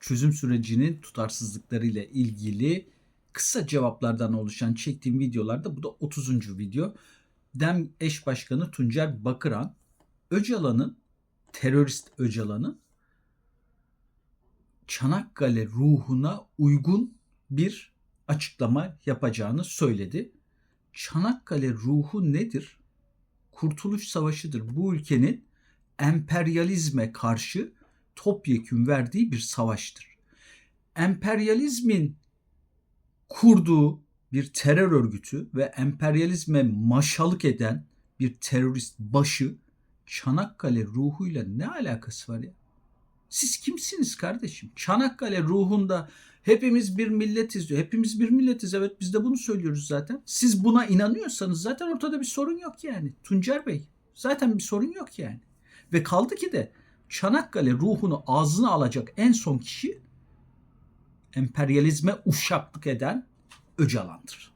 çözüm sürecinin tutarsızlıklarıyla ilgili kısa cevaplardan oluşan çektiğim videolarda bu da 30. video. DEM eş başkanı Tuncer Bakıran Öcalan'ın terörist Öcalan'ın Çanakkale ruhuna uygun bir açıklama yapacağını söyledi. Çanakkale ruhu nedir? Kurtuluş Savaşı'dır. Bu ülkenin emperyalizme karşı topyekün verdiği bir savaştır. Emperyalizmin kurduğu bir terör örgütü ve emperyalizme maşalık eden bir terörist başı Çanakkale ruhuyla ne alakası var ya? Siz kimsiniz kardeşim? Çanakkale ruhunda hepimiz bir milletiz diyor. Hepimiz bir milletiz. Evet biz de bunu söylüyoruz zaten. Siz buna inanıyorsanız zaten ortada bir sorun yok yani. Tuncer Bey zaten bir sorun yok yani. Ve kaldı ki de Çanakkale ruhunu ağzına alacak en son kişi emperyalizme uşaklık eden Öcalan'dır.